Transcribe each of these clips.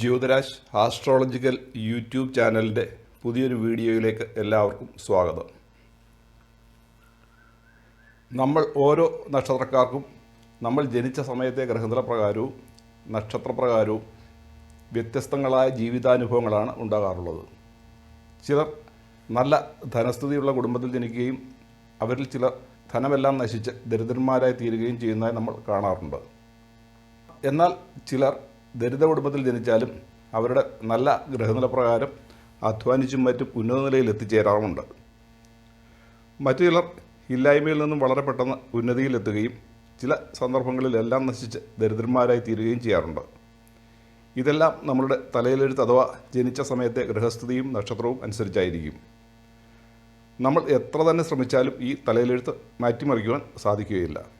Jyothiraj astrological YouTube ചാനലിന്റെ പുതിയൊരു വീഡിയോയിലേക്ക് എല്ലാവർക്കും സ്വാഗതം. നമ്മൾ ഓരോ നക്ഷത്രക്കാർക്കും നമ്മൾ ജനിച്ച സമയത്തെ ഗ്രഹനില പ്രകാരവും നക്ഷത്രപ്രകാരവും വ്യത്യസ്തങ്ങളായ ജീവിതാനുഭവങ്ങളാണ് ഉണ്ടാകാറുള്ളത്. ചിലർ നല്ല ധനസ്ഥിതിയുള്ള കുടുംബത്തിൽ ജനിക്കുകയും അവരിൽ ചിലർ ധനമെല്ലാം നശിച്ച് ദരിദ്രന്മാരായി തീരുകയും ചെയ്യുന്നതായി നമ്മൾ കാണാറുണ്ട്. എന്നാൽ ചിലർ ദരിദ്ര കുടുംബത്തിൽ ജനിച്ചാലും അവരുടെ നല്ല ഗ്രഹനില പ്രകാരം അധ്വാനിച്ചും മറ്റും ഉന്നത നിലയിൽ എത്തിച്ചേരാറുമുണ്ട്. മറ്റു ചിലർ ഇല്ലായ്മയിൽ നിന്നും വളരെ പെട്ടെന്ന് ഉന്നതിയിലെത്തുകയും ചില സന്ദർഭങ്ങളിൽ എല്ലാം നശിച്ച് ദരിദ്രന്മാരായി തീരുകയും ചെയ്യാറുണ്ട്. ഇതെല്ലാം നമ്മളുടെ തലയിലെഴുത്ത് അഥവാ ജനിച്ച സമയത്തെ ഗ്രഹസ്ഥിതിയും നക്ഷത്രവും അനുസരിച്ചായിരിക്കും. നമ്മൾ എത്ര തന്നെ ശ്രമിച്ചാലും ഈ തലയിലെഴുത്ത് മാറ്റിമറിക്കുവാൻ സാധിക്കുകയില്ല.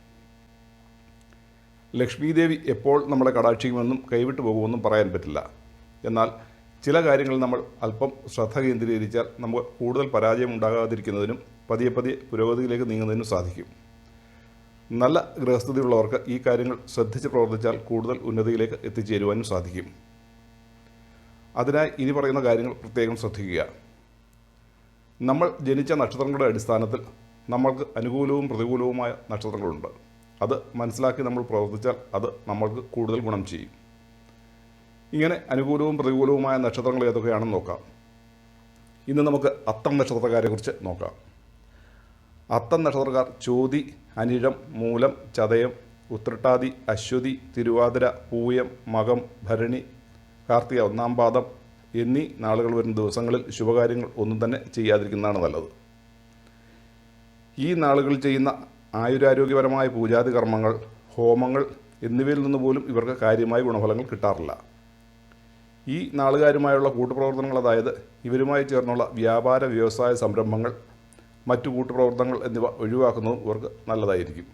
ലക്ഷ്മി ദേവി എപ്പോൾ നമ്മളെ കടാക്ഷിക്കുമെന്നും കൈവിട്ടു പോകുമെന്നും പറയാൻ പറ്റില്ല. എന്നാൽ ചില കാര്യങ്ങൾ നമ്മൾ അല്പം ശ്രദ്ധ കേന്ദ്രീകരിച്ചാൽ നമുക്ക് കൂടുതൽ പരാജയം ഉണ്ടാകാതിരിക്കുന്നതിനും പതിയെ പതിയെ പുരോഗതിയിലേക്ക് നീങ്ങുന്നതിനും സാധിക്കും. നല്ല ഗൃഹസ്ഥിതിയുള്ളവർക്ക് ഈ കാര്യങ്ങൾ ശ്രദ്ധിച്ച് പ്രവർത്തിച്ചാൽ കൂടുതൽ ഉന്നതിയിലേക്ക് എത്തിച്ചേരുവാനും സാധിക്കും. അതിനായി ഇനി പറയുന്ന കാര്യങ്ങൾ പ്രത്യേകം ശ്രദ്ധിക്കുക. നമ്മൾ ജനിച്ച നക്ഷത്രങ്ങളുടെ അടിസ്ഥാനത്തിൽ നമ്മൾക്ക് അനുകൂലവും പ്രതികൂലവുമായ നക്ഷത്രങ്ങളുണ്ട്. അത് മനസ്സിലാക്കി നമ്മൾ പ്രവർത്തിച്ചാൽ അത് നമ്മൾക്ക് കൂടുതൽ ഗുണം ചെയ്യും. ഇങ്ങനെ അനുകൂലവും പ്രതികൂലവുമായ നക്ഷത്രങ്ങൾ ഏതൊക്കെയാണെന്ന് നോക്കാം. ഇന്ന് നമുക്ക് അത്തം നക്ഷത്രക്കാരെക്കുറിച്ച് നോക്കാം. അത്തം നക്ഷത്രക്കാർ ചോതി അനിഴം മൂലം ചതയം ഉത്രട്ടാതി അശ്വതി തിരുവാതിര പൂയം മകം ഭരണി കാർത്തിക ഒന്നാം പാദം എന്നീ നാളുകൾ വരുന്ന ദിവസങ്ങളിൽ ശുഭകാര്യങ്ങൾ ഒന്നും തന്നെ ചെയ്യാതിരിക്കുന്നതാണ് നല്ലത്. ഈ നാളുകളിൽ ചെയ്യുന്ന ആയുരാരോഗ്യപരമായ പൂജാതി കർമ്മങ്ങൾ ഹോമങ്ങൾ എന്നിവയിൽ നിന്ന് പോലും ഇവർക്ക് കാര്യമായ ഗുണഫലങ്ങൾ കിട്ടാറില്ല. ഈ നാളുകാരുമായുള്ള കൂട്ടുപ്രവർത്തനങ്ങൾ അതായത് ഇവരുമായി ചേർന്നുള്ള വ്യാപാര വ്യവസായ സംരംഭങ്ങൾ മറ്റു കൂട്ടുപ്രവർത്തനങ്ങൾ എന്നിവ ഒഴിവാക്കുന്നതും ഇവർക്ക് നല്ലതായിരിക്കും.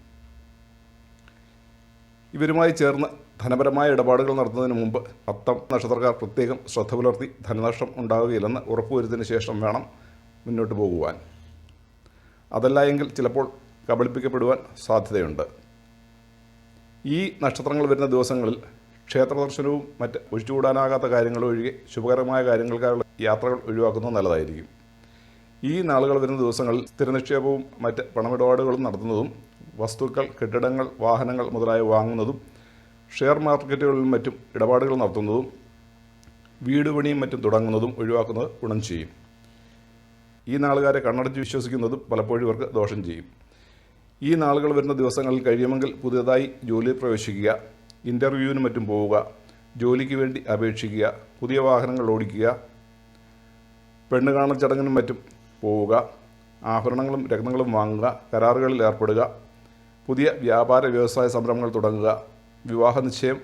ഇവരുമായി ചേർന്ന് ധനപരമായ ഇടപാടുകൾ നടത്തുന്നതിന് മുമ്പ് അത്തം നക്ഷത്രക്കാർ പ്രത്യേകം ശ്രദ്ധ പുലർത്തി ധനനഷ്ടം ഉണ്ടാവുകയില്ലെന്ന് ഉറപ്പുവരുത്തിയതിനു ശേഷം വേണം മുന്നോട്ട് പോകുവാൻ. അതല്ല എങ്കിൽ ചിലപ്പോൾ കബളിപ്പിക്കപ്പെടുവാൻ സാധ്യതയുണ്ട്. ഈ നക്ഷത്രങ്ങൾ വരുന്ന ദിവസങ്ങളിൽ ക്ഷേത്ര ദർശനവും മറ്റ് ഒഴിച്ചുകൂടാനാകാത്ത കാര്യങ്ങളും ഒഴികെ ശുഭകരമായ കാര്യങ്ങൾക്കായുള്ള യാത്രകൾ ഒഴിവാക്കുന്നത് നല്ലതായിരിക്കും. ഈ നാളുകൾ വരുന്ന ദിവസങ്ങളിൽ സ്ഥിരനിക്ഷേപവും മറ്റ് പണമിടപാടുകളും നടത്തുന്നതും വസ്തുക്കൾ കെട്ടിടങ്ങൾ വാഹനങ്ങൾ മുതലായവ വാങ്ങുന്നതും ഷെയർ മാർക്കറ്റുകളിലും മറ്റും ഇടപാടുകൾ നടത്തുന്നതും വീട് പണിയും മറ്റും തുടങ്ങുന്നതും ഒഴിവാക്കുന്നത് ഗുണം ചെയ്യും. ഈ നാളുകാരെ കണ്ണടച്ച് വിശ്വസിക്കുന്നതും പലപ്പോഴും ഇവർക്ക് ദോഷം ചെയ്യും. ഈ നാളുകൾ വരുന്ന ദിവസങ്ങളിൽ കഴിയുമെങ്കിൽ പുതിയതായി ജോലിയിൽ പ്രവേശിക്കുക ഇന്റർവ്യൂവിന് മറ്റും പോവുക ജോലിക്ക് വേണ്ടി അപേക്ഷിക്കുക പുതിയ വാഹനങ്ങൾ ഓടിക്കുക പെണ്ണ് കാണൽ ചടങ്ങിനും മറ്റും പോവുക ആഭരണങ്ങളും രത്നങ്ങളും വാങ്ങുക കരാറുകളിൽ ഏർപ്പെടുക പുതിയ വ്യാപാര വ്യവസായ സംരംഭങ്ങൾ തുടങ്ങുക വിവാഹ നിശ്ചയം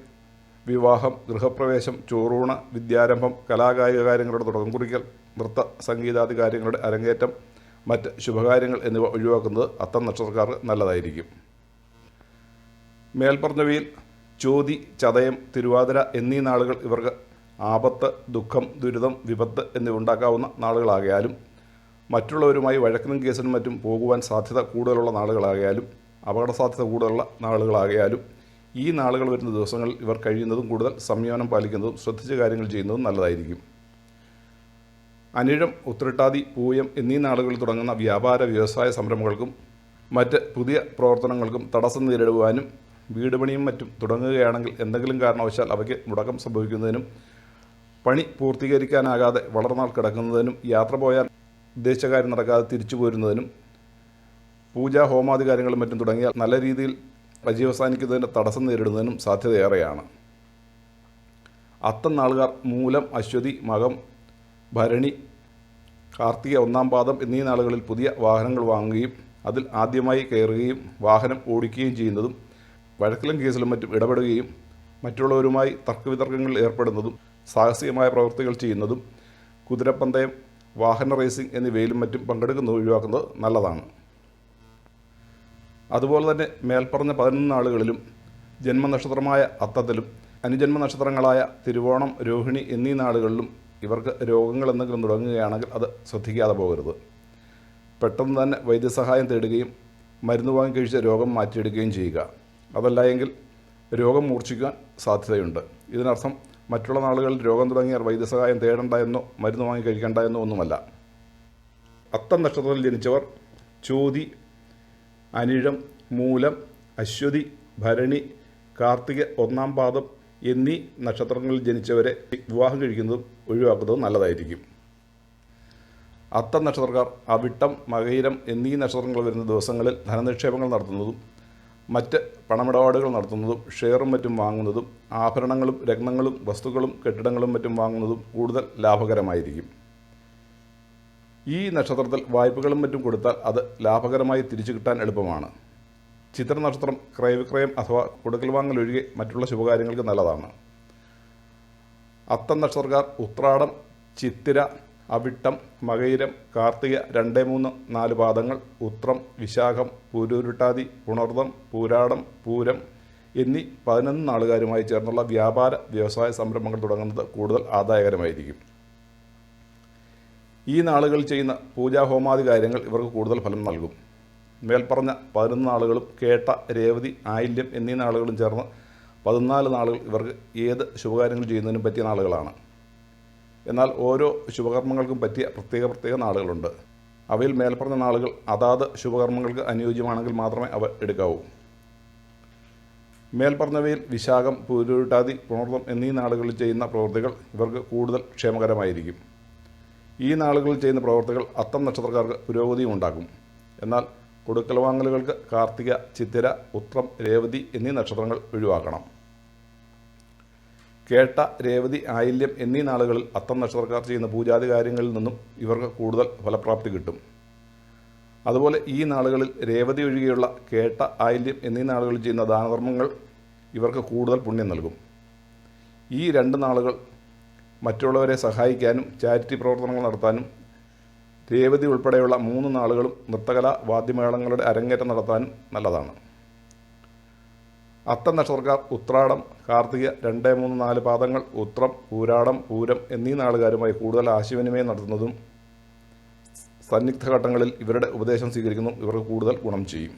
വിവാഹം ഗൃഹപ്രവേശം ചോറൂണ് വിദ്യാരംഭം കലാകായിക കാര്യങ്ങളുടെ തുടക്കം കുറിക്കൽ നൃത്ത സംഗീതാദി കാര്യങ്ങളുടെ അരങ്ങേറ്റം മറ്റ് ശുഭകാര്യങ്ങൾ എന്നിവ ഒഴിവാക്കുന്നത് അത്തം നക്ഷത്രക്കാർക്ക് നല്ലതായിരിക്കും. മേൽപ്പറഞ്ഞവയിൽ ചോതി ചതയം തിരുവാതിര എന്നീ നാളുകൾ ഇവർക്ക് ആപത്ത് ദുഃഖം ദുരിതം വിപത്ത് എന്നിവ ഉണ്ടാക്കാവുന്ന നാളുകളാകയാലും മറ്റുള്ളവരുമായി വഴക്കിനും കേസിനും മറ്റും പോകുവാൻ സാധ്യത കൂടുതലുള്ള നാളുകളാകയാലും അപകട സാധ്യത കൂടുതലുള്ള നാളുകളാകയാലും ഈ നാളുകൾ വരുന്ന ദിവസങ്ങളിൽ ഇവർ കഴിയുന്നതും കൂടുതൽ സംയമനം പാലിക്കുന്നതും ശ്രദ്ധിച്ച കാര്യങ്ങൾ ചെയ്യുന്നതും നല്ലതായിരിക്കും. അനിഴം ഉത്രട്ടാതി പൂയം എന്നീ നാളുകളിൽ തുടങ്ങുന്ന വ്യാപാര വ്യവസായ സംരംഭങ്ങൾക്കും മറ്റ് പുതിയ പ്രവർത്തനങ്ങൾക്കും തടസ്സം നേരിടുവാനും വീട് പണിയും മറ്റും തുടങ്ങുകയാണെങ്കിൽ എന്തെങ്കിലും കാരണവശാൽ അവയ്ക്ക് മുടക്കം സംഭവിക്കുന്നതിനും പണി പൂർത്തീകരിക്കാനാകാതെ വളർന്നാൾ നാൾ കിടക്കുന്നതിനും യാത്ര പോയാൽ ഉദ്ദേശകാര്യം കാര്യം നടക്കാതെ തിരിച്ചു പോരുന്നതിനും പൂജാ ഹോമാദി കാര്യങ്ങളും മറ്റും തുടങ്ങിയാൽ നല്ല രീതിയിൽ പര്യവസാനിക്കുന്നതിന് തടസ്സം നേരിടുന്നതിനും സാധ്യതയേറെയാണ്. അത്തം നാളുകാർ മൂലം അശ്വതി മകം ഭരണി കാർത്തിക ഒന്നാം പാദം എന്നീ നാളുകളിൽ പുതിയ വാഹനങ്ങൾ വാങ്ങുകയും അതിൽ ആദ്യമായി കയറുകയും വാഹനം ഓടിക്കുകയും ചെയ്യുന്നതും വഴക്കിലും കേസിലും മറ്റും ഇടപെടുകയും മറ്റുള്ളവരുമായി തർക്കവിതർക്കങ്ങളിൽ ഏർപ്പെടുന്നതും സാഹസികമായ പ്രവൃത്തികൾ ചെയ്യുന്നതും കുതിരപ്പന്തയം വാഹന റേസിംഗ് എന്നിവയിലും മറ്റും പങ്കെടുക്കുന്നത് ഒഴിവാക്കുന്നത് നല്ലതാണ്. അതുപോലെ തന്നെ മേൽപ്പറഞ്ഞ പതിനൊന്ന് നാളുകളിലും ജന്മനക്ഷത്രമായ അത്തത്തിലും അനുജന്മ നക്ഷത്രങ്ങളായ തിരുവോണം രോഹിണി എന്നീ നാളുകളിലും ഇവർക്ക് രോഗങ്ങൾ എന്തെങ്കിലും തുടങ്ങുകയാണെങ്കിൽ അത് ശ്രദ്ധിക്കാതെ പോകരുത്. പെട്ടെന്ന് തന്നെ വൈദ്യസഹായം തേടുകയും മരുന്ന് വാങ്ങി കഴിച്ച് രോഗം മാറ്റിയെടുക്കുകയും ചെയ്യുക. അതല്ല എങ്കിൽ രോഗം മൂർച്ഛിക്കാൻ സാധ്യതയുണ്ട്. ഇതിനർത്ഥം മറ്റുള്ള നാളുകളിൽ രോഗം തുടങ്ങിയാൽ വൈദ്യസഹായം തേടേണ്ട എന്നോ മരുന്ന് വാങ്ങി കഴിക്കേണ്ട എന്നോ ഒന്നുമല്ല. അത്തം നക്ഷത്രത്തിൽ ജനിച്ചവർ ചോതി അനിഴം മൂലം അശ്വതി ഭരണി കാർത്തിക ഒന്നാം പാദം എന്നീ നക്ഷത്രങ്ങളിൽ ജനിച്ചവരെ വിവാഹം കഴിക്കുന്നതും ഒഴിവാക്കുന്നതും നല്ലതായിരിക്കും. അത്ത നക്ഷത്രക്കാർ അവിട്ടം മകയിരം എന്നീ നക്ഷത്രങ്ങൾ വരുന്ന ദിവസങ്ങളിൽ ധനനിക്ഷേപങ്ങൾ നടത്തുന്നതും മറ്റ് പണമിടപാടുകൾ നടത്തുന്നതും ഷെയറും മറ്റും വാങ്ങുന്നതും ആഭരണങ്ങളും രത്നങ്ങളും വസ്തുക്കളും കെട്ടിടങ്ങളും മറ്റും വാങ്ങുന്നതും കൂടുതൽ ലാഭകരമായിരിക്കും. ഈ നക്ഷത്രത്തിൽ വായ്പകളും മറ്റും കൊടുത്താൽ അത് ലാഭകരമായി തിരിച്ചു കിട്ടാൻ എളുപ്പമാണ്. ചിത്ര നക്ഷത്രം ക്രയവിക്രയം അഥവാ കൊടുക്കൽ വാങ്ങൽ ഒഴികെ മറ്റുള്ള ശുഭകാര്യങ്ങൾക്ക് നല്ലതാണ്. അത്തം നക്ഷത്രക്കാർ ഉത്രാടം ചിത്തിര അവിട്ടം മകയിരം കാർത്തിക രണ്ട് മൂന്ന് നാല് പാദങ്ങൾ ഉത്രം വിശാഖം പൂരൂരുട്ടാതി പുണർദം പൂരാടം പൂരം എന്നീ പതിനൊന്ന് നാളുകാരുമായി ചേർന്നുള്ള വ്യാപാര വ്യവസായ സംരംഭങ്ങൾ തുടങ്ങുന്നത് കൂടുതൽ ആദായകരമായിരിക്കും. ഈ നാളുകളിൽ ചെയ്യുന്ന പൂജാഹോമാദി കാര്യങ്ങൾ ഇവർക്ക് കൂടുതൽ ഫലം നൽകും. മേൽപ്പറഞ്ഞ പതിനൊന്ന് നാളുകളും കേട്ട രേവതി ആയില്യം എന്നീ നാളുകളും ചേർന്ന് പതിനാല് നാളുകൾ ഇവർക്ക് ഏത് ശുഭകാര്യങ്ങൾ ചെയ്യുന്നതിനും പറ്റിയ നാളുകളാണ്. എന്നാൽ ഓരോ ശുഭകർമ്മങ്ങൾക്കും പറ്റിയ പ്രത്യേക പ്രത്യേക നാളുകളുണ്ട്. അവയിൽ മേൽപ്പറഞ്ഞ നാളുകൾ അതാത് ശുഭകർമ്മങ്ങൾക്ക് അനുയോജ്യമാണെങ്കിൽ മാത്രമേ അവ എടുക്കാവൂ. മേൽപ്പറഞ്ഞവയിൽ വിശാഖം പൂരുരുട്ടാതി പുണർദം എന്നീ നാളുകളിൽ ചെയ്യുന്ന പ്രവൃത്തികൾ ഇവർക്ക് കൂടുതൽ ക്ഷേമകരമായിരിക്കും. ഈ നാളുകളിൽ ചെയ്യുന്ന പ്രവർത്തികൾ അത്തം നക്ഷത്രക്കാർക്ക് പുരോഗതിയും ഉണ്ടാക്കും. എന്നാൽ കൊടുക്കൽ വാങ്ങലുകൾക്ക് കാർത്തിക ചിത്തിര ഉത്രം രേവതി എന്നീ നക്ഷത്രങ്ങൾ ഒഴിവാക്കണം. കേട്ട രേവതി ആയില്യം എന്നീ നാളുകളിൽ അത്തം നക്ഷത്രക്കാർ ചെയ്യുന്ന പൂജാതി കാര്യങ്ങളിൽ നിന്നും ഇവർക്ക് കൂടുതൽ ഫലപ്രാപ്തി കിട്ടും. അതുപോലെ ഈ നാളുകളിൽ രേവതി ഒഴികെയുള്ള കേട്ട ആയില്യം എന്നീ നാളുകളിൽ ചെയ്യുന്ന ദാനധർമ്മങ്ങൾ ഇവർക്ക് കൂടുതൽ പുണ്യം നൽകും. ഈ രണ്ട് നാളുകൾ മറ്റുള്ളവരെ സഹായിക്കാനും ചാരിറ്റി പ്രവർത്തനങ്ങൾ നടത്താനും രേവതി ഉൾപ്പെടെയുള്ള മൂന്ന് നാളുകളും നൃത്തകല വാദ്യമേളങ്ങളുടെ അരങ്ങേറ്റം നടത്താൻ നല്ലതാണ്. അത്തം നക്ഷത്രക്കാർ ഉത്രാടം കാർത്തിക രണ്ട് മൂന്ന് നാല് പാദങ്ങൾ ഉത്രം പൂരാടം പൂരം എന്നീ നാളുകാരുമായി കൂടുതൽ ആശയവിനിമയം നടത്തുന്നതും സന്നിഗ്ധ ഘട്ടങ്ങളിൽ ഇവരുടെ ഉപദേശം സ്വീകരിക്കുന്നതും ഇവർക്ക് കൂടുതൽ ഗുണം ചെയ്യും.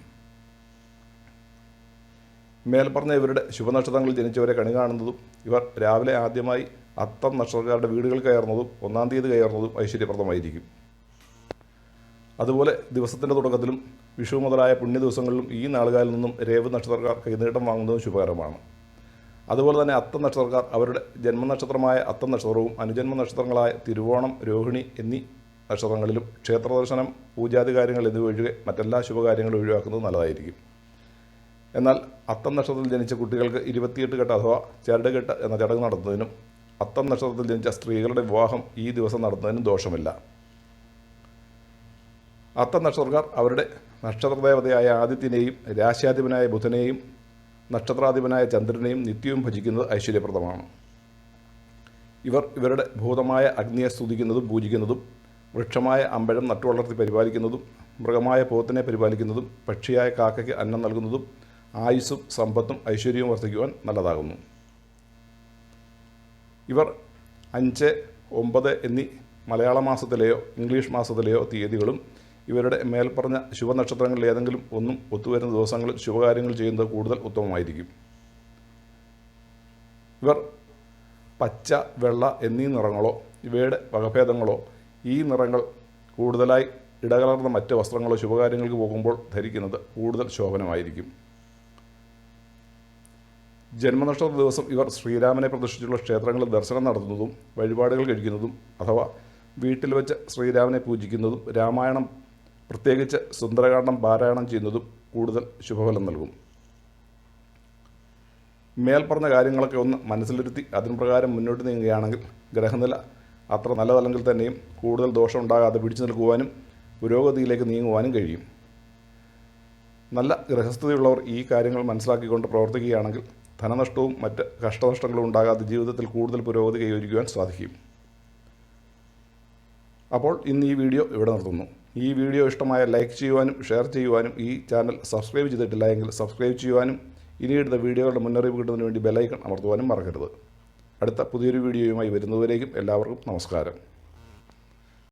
മേൽപ്പറഞ്ഞ ഇവരുടെ ശുഭനക്ഷത്രങ്ങളിൽ ജനിച്ചവരെ കണി കാണുന്നതും ഇവർ രാവിലെ ആദ്യമായി അത്തം നക്ഷത്രക്കാരുടെ വീടുകൾ കയറുന്നതും ഒന്നാം തീയതി കയറുന്നതും ഐശ്വര്യപ്രദമായിരിക്കും. അതുപോലെ ദിവസത്തിന്റെ തുടക്കത്തിലും വിഷു മുതലായ പുണ്യ ദിവസങ്ങളിലും ഈ നാളുകാരിൽ നിന്നും രേവ് നക്ഷത്രക്കാർ കൈനീട്ടം വാങ്ങുന്നതും ശുഭകരമാണ്. അതുപോലെ തന്നെ അത്തം നക്ഷത്രക്കാർ അവരുടെ ജന്മനക്ഷത്രമായ അത്തം നക്ഷത്രവും അനുജന്മ നക്ഷത്രങ്ങളായ തിരുവോണം രോഹിണി എന്നീ നക്ഷത്രങ്ങളിലും ക്ഷേത്രദർശനം പൂജാതി കാര്യങ്ങൾ എന്നിവ ഒഴികെ മറ്റെല്ലാ ശുഭകാര്യങ്ങളും ഒഴിവാക്കുന്നത് നല്ലതായിരിക്കും. എന്നാൽ അത്തം നക്ഷത്രത്തിൽ ജനിച്ച കുട്ടികൾക്ക് ഇരുപത്തിയെട്ട് കെട്ട് അഥവാ ചരടുകെട്ട് എന്ന ചടങ്ങ് നടത്തുന്നതിനും അത്തം നക്ഷത്രത്തിൽ ജനിച്ച സ്ത്രീകളുടെ വിവാഹം ഈ ദിവസം നടത്തുന്നതിനും ദോഷമില്ല. അത്തം നക്ഷത്രക്കാർ അവരുടെ നക്ഷത്രദേവതയായ ആദിത്യനെയും രാശ്യാധിപനായ ബുധനെയും നക്ഷത്രാധിപനായ ചന്ദ്രനെയും നിത്യവും ഭജിക്കുന്നത് ഐശ്വര്യപ്രദമാണ്. ഇവർ ഇവരുടെ ഭൂതമായ അഗ്നിയെ സ്തുതിക്കുന്നതും പൂജിക്കുന്നതും വൃക്ഷമായ അമ്പഴം നട്ടുവളർത്തി പരിപാലിക്കുന്നതും മൃഗമായ പോത്തിനെ പരിപാലിക്കുന്നതും പക്ഷിയായ കാക്കയ്ക്ക് അന്നം നൽകുന്നതും ആയുസ്സും സമ്പത്തും ഐശ്വര്യവും വർദ്ധിക്കുവാൻ നല്ലതാകുന്നു. ഇവർ അഞ്ച് ഒമ്പത് എന്നീ മലയാള മാസത്തിലെയോ ഇംഗ്ലീഷ് മാസത്തിലെയോ തീയതികളും ഇവരുടെ മേൽപ്പറഞ്ഞ ശുഭനക്ഷത്രങ്ങളിൽ ഏതെങ്കിലും ഒന്നും ഒത്തുവരുന്ന ദിവസങ്ങളിൽ ശുഭകാര്യങ്ങൾ ചെയ്യുന്നത് കൂടുതൽ ഉത്തമമായിരിക്കും. ഇവർ പച്ച വെള്ള എന്നീ നിറങ്ങളോ ഇവയുടെ വകഭേദങ്ങളോ ഈ നിറങ്ങൾ കൂടുതലായി ഇടകലർന്ന മറ്റ് വസ്ത്രങ്ങളോ ശുഭകാര്യങ്ങൾക്ക് പോകുമ്പോൾ ധരിക്കുന്നത് കൂടുതൽ ശോഭനമായിരിക്കും. ജന്മനക്ഷത്ര ദിവസം ഇവർ ശ്രീരാമനെ പ്രതിഷ്ഠിച്ചുള്ള ക്ഷേത്രങ്ങളിൽ ദർശനം നടത്തുന്നതും വഴിപാടുകൾ കഴിക്കുന്നതും അഥവാ വീട്ടിൽ വെച്ച് ശ്രീരാമനെ പൂജിക്കുന്നതും രാമായണം പ്രത്യേകിച്ച് സുന്ദരകാന്ഡം പാരായണം ചെയ്യുന്നതും കൂടുതൽ ശുഭഫലം നൽകും. മേൽപ്പറഞ്ഞ കാര്യങ്ങളൊക്കെ ഒന്ന് മനസ്സിലിരുത്തി അതിന് പ്രകാരം മുന്നോട്ട് നീങ്ങുകയാണെങ്കിൽ ഗ്രഹനില അത്ര നല്ലതല്ലെങ്കിൽ തന്നെയും കൂടുതൽ ദോഷം ഉണ്ടാകാതെ പിടിച്ചു നിൽക്കുവാനും പുരോഗതിയിലേക്ക് നീങ്ങുവാനും കഴിയും. നല്ല ഗ്രഹസ്ഥതയുള്ളവർ ഈ കാര്യങ്ങൾ മനസ്സിലാക്കിക്കൊണ്ട് പ്രവർത്തിക്കുകയാണെങ്കിൽ ധനനഷ്ടവും മറ്റ് കഷ്ടനഷ്ടങ്ങളും ഉണ്ടാകാതെ ജീവിതത്തിൽ കൂടുതൽ പുരോഗതി കൈവരിക്കുവാൻ സാധിക്കും. അപ്പോൾ ഇന്ന് ഈ വീഡിയോ ഇവിടെ നിർത്തുന്നു. ഈ വീഡിയോ ഇഷ്ടമായ ലൈക്ക് ചെയ്യുവാനും ഷെയർ ചെയ്യുവാനും ഈ ചാനൽ സബ്സ്ക്രൈബ് ചെയ്തിട്ടില്ല എങ്കിൽ സബ്സ്ക്രൈബ് ചെയ്യുവാനും ഇനിയിടുന്ന വീഡിയോകളുടെ മുന്നറിയിപ്പ് കിട്ടുന്നതിന് വേണ്ടി ബെലൈക്കൺ അമർത്തുവാനും മറക്കരുത്. അടുത്ത പുതിയൊരു വീഡിയോയുമായി വരുന്നതുവരേക്കും എല്ലാവർക്കും നമസ്കാരം.